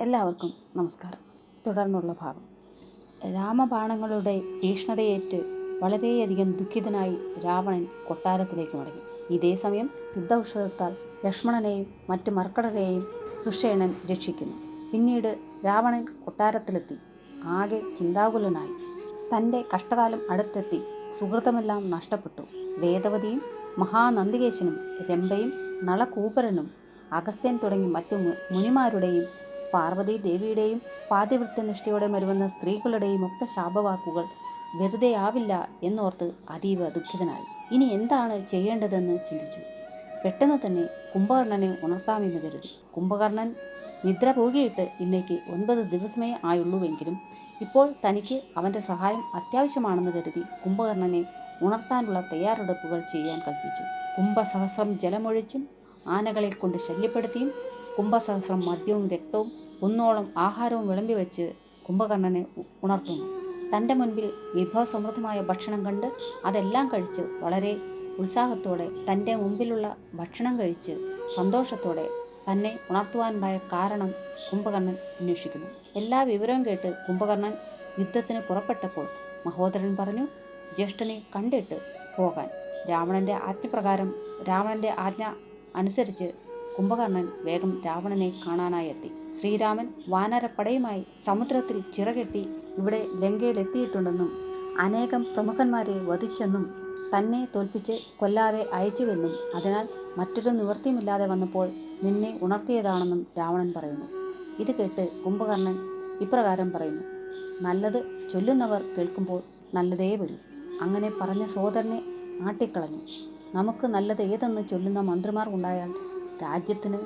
എല്ലാവർക്കും നമസ്കാരം. തുടർന്നുള്ള ഭാഗം. രാമബാണങ്ങളുടെ തീഷ്ണതയേറ്റ് വളരെയധികം ദുഃഖിതനായി രാവണൻ കൊട്ടാരത്തിലേക്ക് മടങ്ങി. ഇതേ സമയം സിദ്ധൌഷധത്താൽ ലക്ഷ്മണനെയും മറ്റു മർക്കടരെയും സുഷേണൻ രക്ഷിക്കുന്നു. പിന്നീട് രാവണൻ കൊട്ടാരത്തിലെത്തി. ആകെ ചിന്താകുലനായി. തന്റെ കഷ്ടകാലം അടുത്തെത്തി. സുഹൃതമെല്ലാം നഷ്ടപ്പെട്ടു. വേദവതിയും മഹാനന്ദികേശനും രംഭയും നളകൂപരനും അഗസ്ത്യൻ തുടങ്ങി മറ്റു മുനിമാരുടെയും പാർവതി ദേവിയുടെയും പാതിവൃത്യനിഷ്ഠയോടെ മരുവന്ന സ്ത്രീകളുടെയും ഒക്കെ ശാപവാക്കുകൾ വെറുതെയാവില്ല എന്നോർത്ത് അതീവ ദുഃഖിതനായി. ഇനി എന്താണ് ചെയ്യേണ്ടതെന്ന് ചിന്തിച്ചു. പെട്ടെന്ന് തന്നെ കുംഭകർണനെ ഉണർത്താമെന്ന് കരുതി. കുംഭകർണൻ നിദ്ര പോകിയിട്ട് ഇന്നേക്ക് ഒൻപത് ദിവസമേ ആയുള്ളൂവെങ്കിലും ഇപ്പോൾ തനിക്ക് അവന്റെ സഹായം അത്യാവശ്യമാണെന്ന് കരുതി കുംഭകർണനെ ഉണർത്താനുള്ള തയ്യാറെടുപ്പുകൾ ചെയ്യാൻ കൽപ്പിച്ചു. കുംഭസഹസ്രം ജലമൊഴിച്ചും ആനകളെ കൊണ്ട് ശല്യപ്പെടുത്തിയും കുംഭസഹസ്രം മദ്യവും രക്തവും ഒന്നോളം ആഹാരവും വിളമ്പി വെച്ച് കുംഭകർണനെ ഉണർത്തുന്നു. തന്റെ മുൻപിൽ വിഭവസമൃദ്ധമായ ഭക്ഷണം കണ്ട് അതെല്ലാം കഴിച്ച് വളരെ ഉത്സാഹത്തോടെ തന്റെ മുമ്പിലുള്ള ഭക്ഷണം കഴിച്ച് സന്തോഷത്തോടെ തന്നെ ഉണർത്തുവാനുണ്ടായ കാരണം കുംഭകർണൻ അന്വേഷിക്കുന്നു. എല്ലാ വിവരവും കേട്ട് കുംഭകർണൻ യുദ്ധത്തിന് പുറപ്പെട്ടപ്പോൾ മഹോദരൻ പറഞ്ഞു ജ്യേഷ്ഠനെ കണ്ടിട്ട് പോകാൻ. രാവണന്റെ ആജ്ഞപ്രകാരം രാവണന്റെ ആജ്ഞ അനുസരിച്ച് കുംഭകർണൻ വേഗം രാവണനെ കാണാനായി എത്തി. ശ്രീരാമൻ വാനരപ്പടയുമായി സമുദ്രത്തിൽ ചിറകെട്ടി ഇവിടെ ലങ്കയിലെത്തിയിട്ടുണ്ടെന്നും അനേകം പ്രമുഖന്മാരെ വധിച്ചെന്നും തന്നെ തോൽപ്പിച്ച് കൊല്ലാതെ അയച്ചുവെന്നും അതിനാൽ മറ്റൊരു നിവൃത്തിയുമില്ലാതെ വന്നപ്പോൾ നിന്നെ ഉണർത്തിയതാണെന്നും രാവണൻ പറയുന്നു. ഇത് കേട്ട് കുംഭകർണൻ ഇപ്രകാരം പറയുന്നു നല്ലത് ചൊല്ലുന്നവർ കേൾക്കുമ്പോൾ നല്ലതേ വരും. അങ്ങനെ പറഞ്ഞ സോദരനെ ആട്ടിക്കളഞ്ഞു. നമുക്ക് നല്ലത് ഏതെന്ന് ചൊല്ലുന്ന മന്ത്രിമാർ ഉണ്ടായാൽ രാജ്യത്തിന്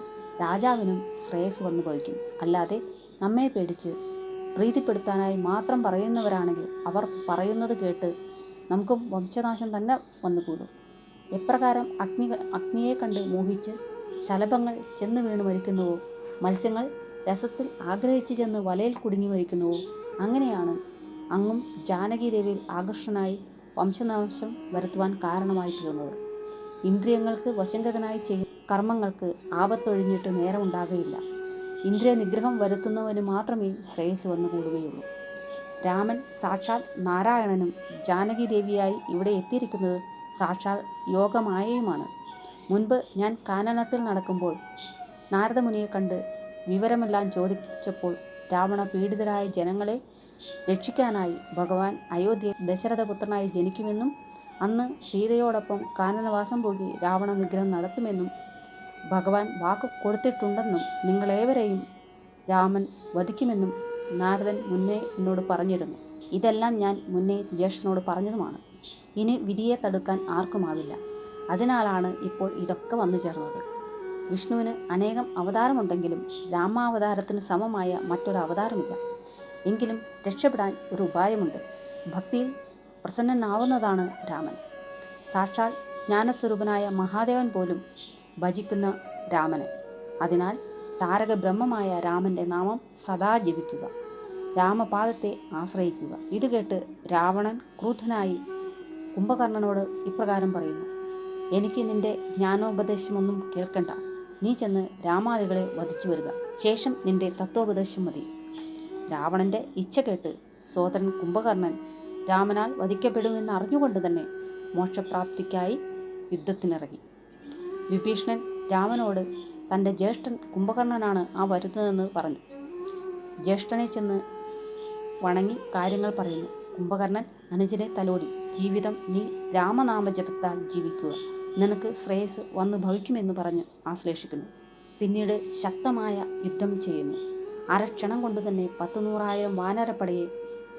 രാജാവിനും ശ്രേയസ് വന്നു ഭവിക്കും. അല്ലാതെ നമ്മെ പേടിച്ച് പ്രീതിപ്പെടുത്താനായി മാത്രം പറയുന്നവരാണെങ്കിൽ അവർ പറയുന്നത് കേട്ട് നമുക്ക് വംശനാശം തന്നെ വന്നുകൂടും. എപ്രകാരം അഗ്നി അഗ്നിയെ കണ്ട് മോഹിച്ച് ശലഭങ്ങൾ ചെന്ന് വീണ് മരിക്കുന്നുവോ? മത്സ്യങ്ങൾ രസത്തിൽ ആഗ്രഹിച്ച് ചെന്ന് വലയിൽ കുടുങ്ങി മരിക്കുന്നുവോ? അങ്ങനെയാണ് അങ്ങും ജാനകി ദേവിയിൽ ആകർഷനായി വംശനാശം വരുത്തുവാൻ കാരണമായി തീർന്നത് ഇന്ദ്രിയങ്ങൾക്ക് വശങ്കതനായി ചെയ്യുന്ന കർമ്മങ്ങൾക്ക് ആപത്തൊഴിഞ്ഞിട്ട് നേരമുണ്ടാകുകയില്ല ഇന്ദ്രിയ നിഗ്രഹം വരുത്തുന്നവന് മാത്രമേ ശ്രേയസ് വന്നുകൂടുകയുള്ളൂ. രാമൻ സാക്ഷാൽ നാരായണനും ജാനകി ദേവിയായി ഇവിടെ എത്തിയിരിക്കുന്നത് സാക്ഷാൽ യോഗമായയുമാണ്. മുൻപ് ഞാൻ കാനനത്തിൽ നടക്കുമ്പോൾ നാരദമുനിയെ കണ്ട് വിവരമെല്ലാം ചോദിച്ചപ്പോൾ രാവണ പീഡിതരായ ജനങ്ങളെ രക്ഷിക്കാനായി ഭഗവാൻ അയോധ്യ ദശരഥപുത്രനായി ജനിക്കുമെന്നും അന്ന് സീതയോടൊപ്പം കാനനവാസം പോകി രാവണ നിഗ്രഹം നടത്തുമെന്നും ഭഗവാൻ വാക്ക് കൊടുത്തിട്ടുണ്ടെന്നും നിങ്ങളേവരെയും രാമൻ വധിക്കുമെന്നും നാരദൻ മുന്നേ എന്നോട് പറഞ്ഞിരുന്നു. ഇതെല്ലാം ഞാൻ മുന്നേ ജ്യേഷ്ഠനോട് പറഞ്ഞതുമാണ്. ഇനി വിധിയെ തടുക്കാൻ ആർക്കുമാവില്ല. അതിനാലാണ് ഇപ്പോൾ ഇതൊക്കെ വന്നു ചേർന്നത്. വിഷ്ണുവിന് അനേകം അവതാരമുണ്ടെങ്കിലും രാമാവതാരത്തിന് സമമായ മറ്റൊരു അവതാരമില്ല. എങ്കിലും രക്ഷപ്പെടാൻ ഒരു ഉപായമുണ്ട്. ഭക്തിയിൽ പ്രസന്നനാവുന്നതാണ് രാമൻ. സാക്ഷാൽ ജ്ഞാനസ്വരൂപനായ മഹാദേവൻ പോലും ഭജിക്കുന്ന രാമനെ. അതിനാൽ താരക ബ്രഹ്മമായ രാമന്റെ നാമം സദാ ജപിക്കുക. രാമപാദത്തെ ആശ്രയിക്കുക. ഇത് കേട്ട് രാവണൻ ക്രൂദ്ധനായി കുംഭകർണനോട് ഇപ്രകാരം പറയുന്നു എനിക്ക് നിന്റെ ജ്ഞാനോപദേശമൊന്നും കേൾക്കണ്ട. നീ ചെന്ന് രാമാദികളെ വധിച്ചു വരിക. ശേഷം നിന്റെ തത്വോപദേശം മതി. രാവണന്റെ ഇച്ഛ കേട്ട് സോദരൻ കുംഭകർണൻ രാമനാൽ വധിക്കപ്പെടുമെന്ന് അറിഞ്ഞുകൊണ്ട് തന്നെ മോക്ഷപ്രാപ്തിക്കായി യുദ്ധത്തിനിറങ്ങി. വിഭീഷണൻ രാമനോട് തന്റെ ജ്യേഷ്ഠൻ കുംഭകർണനാണ് ആ വരുന്നതെന്ന് പറഞ്ഞു. ജ്യേഷ്ഠനെ ചെന്ന് വണങ്ങി കാര്യങ്ങൾ പറയുന്നു. കുംഭകർണൻ അനുജനെ തലോടി ജീവിതം നീ രാമനാമ ജപത്താൽ ജീവിക്കുക. നിനക്ക് ശ്രേയസ് വന്നു ഭവിക്കുമെന്ന് പറഞ്ഞ് ആശ്ലേഷിക്കുന്നു. പിന്നീട് ശക്തമായ യുദ്ധം ചെയ്യുന്നു. അരക്ഷണം കൊണ്ട് തന്നെ പത്തു നൂറായിരം വാനരപ്പടയെ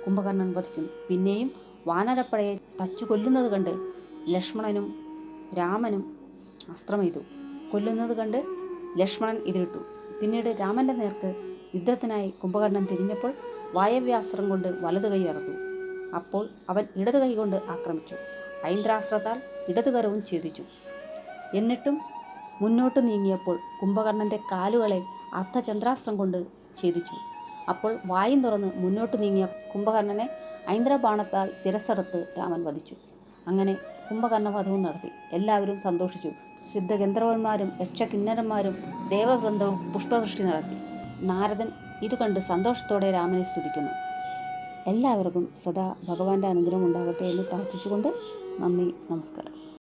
കുംഭകർണൻ വധിക്കുന്നു. പിന്നെയും വാനരപ്പടയെ തച്ചു കൊല്ലുന്നത് കണ്ട് ലക്ഷ്മണനും രാമനും അസ്ത്രമെയ്തു കൊല്ലുന്നത് കണ്ട് ലക്ഷ്മണൻ എതിരിട്ടു പിന്നീട് രാമന്റെ നേർക്ക് യുദ്ധത്തിനായി കുംഭകർണൻ തിരിഞ്ഞപ്പോൾ വായവ്യാസ്ത്രം കൊണ്ട് വലതു കൈ അറുത്തു. അപ്പോൾ അവൻ ഇടതു കൈ കൊണ്ട് ആക്രമിച്ചു. ഐന്ദ്രാസ്ത്രത്താൽ ഇടതുകരവും ഛേദിച്ചു. എന്നിട്ടും മുന്നോട്ട് നീങ്ങിയപ്പോൾ കുംഭകർണന്റെ കാലുകളെ അർദ്ധചന്ദ്രാസ്ത്രം കൊണ്ട് ഛേദിച്ചു. അപ്പോൾ വായും തുറന്ന് മുന്നോട്ട് നീങ്ങിയ കുംഭകർണനെ ഐന്ദ്രബാണത്താൽ ശിരസ്സെടുത്ത് രാമൻ വധിച്ചു. അങ്ങനെ കുംഭകർണവധവും നടത്തി. എല്ലാവരും സന്തോഷിച്ചു. സിദ്ധഗന്ധർവന്മാരും യക്ഷകിന്നരന്മാരും ദേവവൃന്ദവും പുഷ്പവൃഷ്ടി നടത്തി. നാരദൻ ഇത് കണ്ട് സന്തോഷത്തോടെ രാമനെ സ്തുതിക്കുന്നു. എല്ലാവർക്കും സദാ ഭഗവാന്റെ അനുഗ്രഹം ഉണ്ടാകട്ടെ എന്ന് പ്രാർത്ഥിച്ചുകൊണ്ട് നന്ദി നമസ്കാരം.